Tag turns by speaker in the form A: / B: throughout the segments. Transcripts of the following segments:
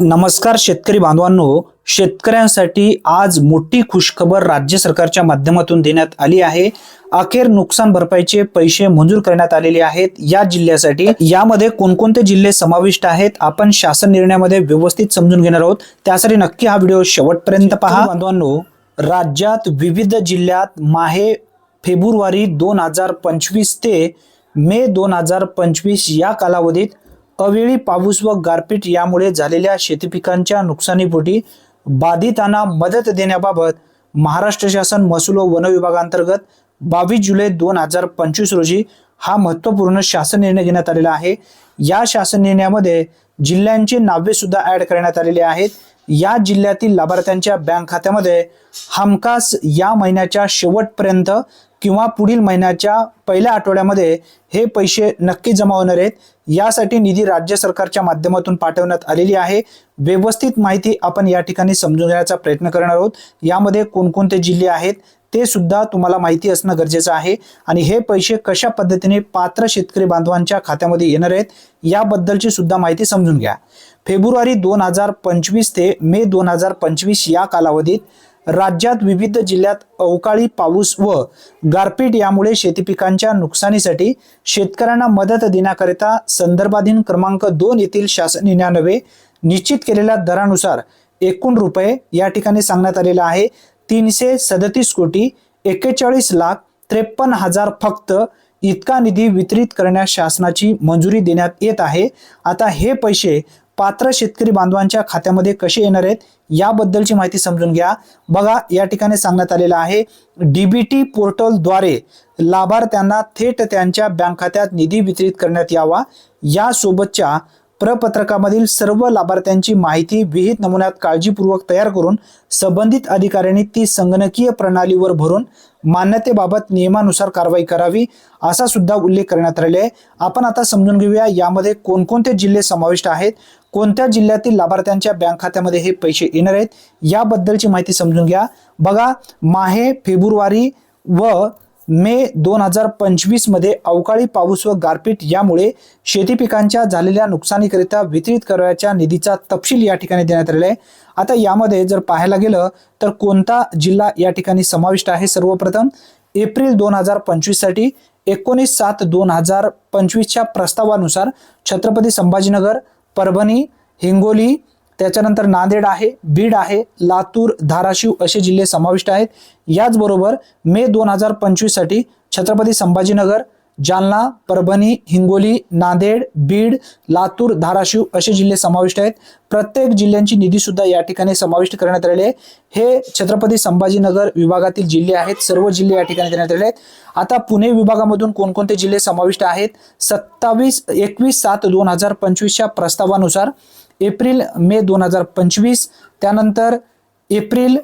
A: नमस्कार शेतकरी बांधवांनो. शेतकऱ्यांसाठी आज मोठी खुशखबर राज्य सरकारच्या माध्यमातून देण्यात आली आहे. अखेर नुकसान भरपाईचे पैसे मंजूर करण्यात आलेले आहेत या जिल्ह्यासाठी. यामध्ये कोणकोणते जिल्हे समाविष्ट आहेत आपण शासन निर्णयामध्ये व्यवस्थित समजून घेणार आहोत. त्यासाठी नक्की हा व्हिडिओ शेवटपर्यंत पहा. बांधवांनो राज्यात विविध जिल्ह्यात माहे फेब्रुवारी दोन हजार पंचवीस ते मे दोन हजार पंचवीस या कालावधीत अवेळी पाऊस व गारपीट यामुळे झालेल्या शेतीपिकांच्या नुकसानीपोटी बाधितांना मदत देण्याबाबत महाराष्ट्र शासन महसूल व वन विभागांतर्गत बावीस जुलै दोन हजार पंचवीस रोजी हा महत्त्वपूर्ण शासन निर्णय घेण्यात आलेला आहे. या शासन निर्णयामध्ये जिल्ह्यांची नावे सुद्धा ऍड करण्यात आलेली आहेत. या जिल्ह्यातील लाभार्थ्यांच्या बँक खात्यामध्ये हमखास या महिन्याच्या शेवटपर्यंत किंवा पुढील महिन्याच्या पहिल्या आठवड्यामध्ये हे पैसे नक्की जमा होणार आहेत यासाठी निधी राज्य सरकारच्या माध्यमातून पाठवण्यात आलेली आहे. व्यवस्थित माहिती आपण या ठिकाणी समजून घेण्याचा प्रयत्न करणार आहोत. यामध्ये कोणकोणते जिल्हे आहेत ते सुद्धा तुम्हाला माहिती असणं गरजेचं आहे. आणि हे पैसे कशा पद्धतीने पात्र शेतकरी बांधवांच्या खात्यामध्ये येणार आहेत याबद्दलची सुद्धा माहिती समजून घ्या. फेब्रुवारी दोन हजार पंचवीस ते मे दोन हजार पंचवीस या कालावधीत राज्यात विविध जिल्ह्यात अवकाळी पाऊस व गारपीट यामुळे शेतीपिकांच्या नुकसानीसाठी शेतकऱ्यांना मदत देण्याकरिता संदर्भाधीन क्रमांक दोन येथील शासन निर्णयान्वये निश्चित केलेल्या दरानुसार एकूण रुपये या ठिकाणी सांगण्यात आलेला आहे. तीनशे सदतीस कोटी एक्केचाळीस लाख त्रेपन्न हजार फक्त इतका निधी वितरित करण्यास शासनाची मंजुरी देण्यात येत आहे. आता हे पैसे पात्र शेतकरी बांधवांच्या खात्यामध्ये कसे येणार आहेत याबद्दलची माहिती समजून घ्या. बघा या ठिकाणी सांगण्यात आलेलं आहे डीबीटी पोर्टलद्वारे लाभार्थ्यांना थेट त्यांच्या बँक खात्यात निधी वितरित करण्यात यावा. यासोबतच्या प्रपत्रकामधील सर्व लाभार्थ्यांची माहिती विहित नमुन्यात काळजीपूर्वक तयार करून संबंधित अधिकाऱ्यांनी ती संगणकीय प्रणालीवर भरून मान्यतेबाबत नियमानुसार कारवाई करावी असा सुद्धा उल्लेख करण्यात आलेला आहे. आपण आता समजून घेऊया यामध्ये कोणकोणते जिल्हे समाविष्ट आहेत कोणत्या जिल्ह्यातील लाभार्थ्यांच्या बँक खात्यामध्ये हे पैसे येणार आहेत याबद्दलची माहिती समजून घ्या. बघा माहे फेब्रुवारी व मे दोन हजार पंचवीसमध्ये अवकाळी पाऊस व गारपीट यामुळे शेती पिकांच्या झालेल्या नुकसानीकरिता वितरित करायच्या निधीचा तपशील या ठिकाणी देण्यात आलेला आहे. आता यामध्ये जर पाहायला गेलं तर कोणता जिल्हा या ठिकाणी समाविष्ट आहे? सर्वप्रथम एप्रिल दोन हजार पंचवीससाठी एकोणीस सात दोन हजार पंचवीसच्या प्रस्तावानुसार छत्रपती संभाजीनगर परभणी हिंगोली त्याच्यानंतर नांदेड आहे बीड आहे लातूर धाराशिव असे जिल्हे समाविष्ट आहेत. याचबरोबर मे दोन हजार पंचवीससाठी छत्रपती संभाजीनगर जालना परभणी हिंगोली नांदेड बीड लातूर धाराशिव असे जिल्हे समाविष्ट आहेत. प्रत्येक जिल्ह्यांची निधी सुद्धा या ठिकाणी समाविष्ट करण्यात आलेले आहे. हे छत्रपती संभाजीनगर विभागातील जिल्हे आहेत. सर्व जिल्हे या ठिकाणी देण्यात आलेले आहेत. आता पुणे विभागामधून कोणकोणते जिल्हे समाविष्ट आहेत? सत्तावीस एकवीस सात दोन हजार पंचवीसच्या प्रस्तावानुसार एप्रिल मे दोन हजार पंचवीस त्यानंतर April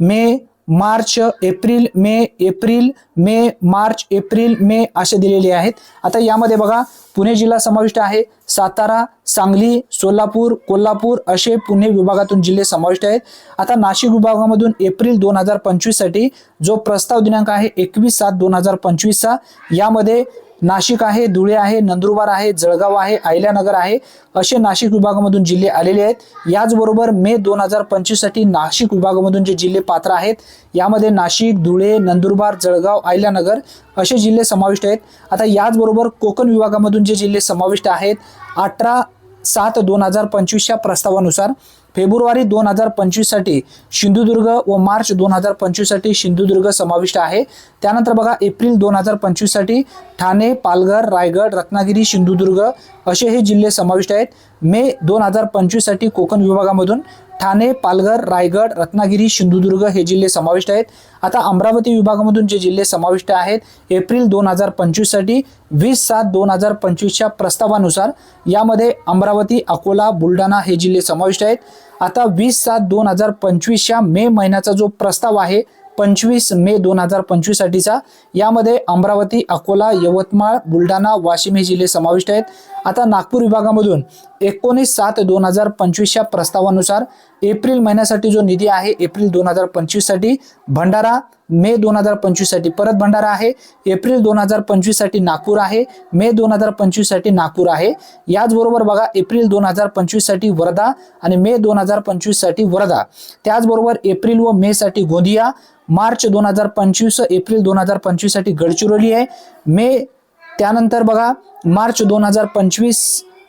A: May March April May April May March April May असे दिलेले आहेत. आता यामध्ये बघा पुणे जिल्हा समाविष्ट आहे. सातारा सांगली सोलापूर कोल्हापूर असे पुणे विभागातून जिल्हे समाविष्ट आहेत. आता नाशिक विभागामधून एप्रिल दोन हजार पंचवीससाठी जो प्रस्ताव दिनांक आहे एकवीस सात दोन हजार पंचवीसचा यामध्ये नाशिक आहे धुळे आहे नंदुरबार आहे जळगाव आहे अहिल्यानगर आहे असे नाशिक विभागामधून जिल्हे आलेले आहेत. याचबरोबर मे दोन हजार पंचवीससाठी नाशिक विभागामधून जे जिल्हे पात्र आहेत यामध्ये नाशिक धुळे नंदुरबार जळगाव अहिल्यानगर असे जिल्हे समाविष्ट आहेत. आता याचबरोबर कोकण विभागामधून जे जिल्हे समाविष्ट आहेत अठरा सात दोन हजार पंचवीसच्या प्रस्तावानुसार फेब्रुवारी दोन हजार पंचवीससाठी सिंधुदुर्ग व मार्च दोन हजार पंचवीससाठी सिंधुदुर्ग समाविष्ट आहे. त्यानंतर बघा एप्रिल दोन हजार पंचवीससाठी ठाणे पालघर रायगड रत्नागिरी सिंधुदुर्ग असे हे जिल्हे समाविष्ट आहेत. मे दोन हजार पंचवीससाठी कोकण विभागामधून ठाणे पालघर रायगड रत्नागिरी सिंधुदुर्ग हे जिल्हे समाविष्ट आहेत. आता अमरावती विभागामधून जे जिल्हे समाविष्ट आहेत एप्रिल दोन हजार पंचवीससाठी वीस सात दोन हजार पंचवीसच्या प्रस्तावानुसार यामध्ये अमरावती अकोला बुलढाणा हे जिल्हे समाविष्ट आहेत. आता वीस सात दोन हजार पंचवीसच्या मे महिन्याचा जो प्रस्ताव आहे पंचवीस मे दोन हजार पंचवीस साठीचा यामध्ये अमरावती अकोला यवतमाळ बुलढाणा वाशिम हे जिल्हे समाविष्ट आहेत. आता नागपूर विभागामधून एकोणीस सात दोन हजार पंचवीसच्या प्रस्तावानुसार एप्रिल महिन्यासाठी जो निधी आहे एप्रिल दोन हजार पंचवीससाठी भंडारा मे दोन हजार पंचवीससाठी परत भंडारा आहे एप्रिल दोन हजार पंचवीससाठी नागपूर आहे मे दोन हजार पंचवीससाठी नागपूर आहे. याचबरोबर बघा एप्रिल दोन हजार पंचवीससाठी वर्धा आणि मे दोन हजार पंचवीससाठी वर्धा त्याचबरोबर एप्रिल व मे साठी गोंदिया मार्च दोन हजार पंचवीस एप्रिल दोन हजार पंचवीससाठी गडचिरोली आहे. मे त्यानंतर बघा मार्च दोन हजार पंचवीस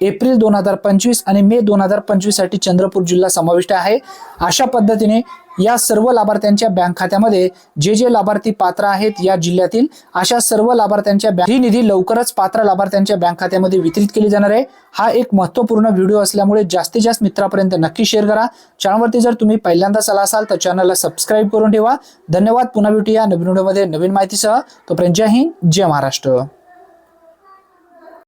A: एप्रिल दोन हजार पंचवीस आणि मे दोन हजार पंचवीससाठी चंद्रपूर जिल्हा समाविष्ट आहे. अशा पद्धतीने या सर्व लाभार्थ्यांच्या बँक खात्यामध्ये जे जे लाभार्थी पात्र आहेत या जिल्ह्यातील अशा सर्व लाभार्थ्यांच्या बँक ही निधी लवकरच पात्र लाभार्थ्यांच्या बँक खात्यामध्ये वितरित केली जाणार आहे. हा एक महत्त्वपूर्ण व्हिडिओ असल्यामुळे जास्तीत जास्त मित्रापर्यंत नक्की शेअर करा. चॅनलवरती जर तुम्ही पहिल्यांदाच आला असाल तर चॅनलला सबस्क्राईब करून ठेवा. धन्यवाद. पुन्हा भेटूया नवीन व्हिडिओमध्ये नवीन माहितीसह. तोपर्यंत जय हिंद जय महाराष्ट्र.